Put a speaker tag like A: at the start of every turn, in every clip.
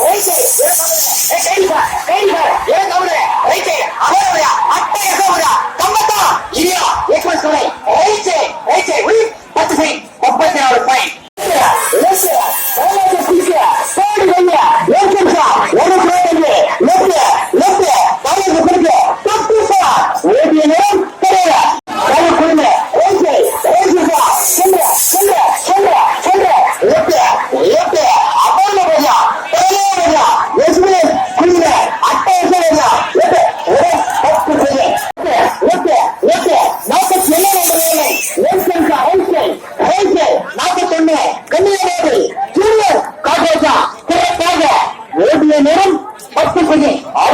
A: Right ஏன் கவலை ஏன் கைடி பார் கைடி பார் ஏன் கவலை ரைட்டு அவரவயா அட்டை அகவரா கம்பத்தா இல்லையா ஏக்மன் துணை ரைட்டு ரைட்டு உள் பத்து சைன் முப்பத்தி நாலு பைன் ஒரு லெப்ட் லெப்ட் தலை கொடுக்க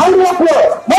A: Hurry up, Lord.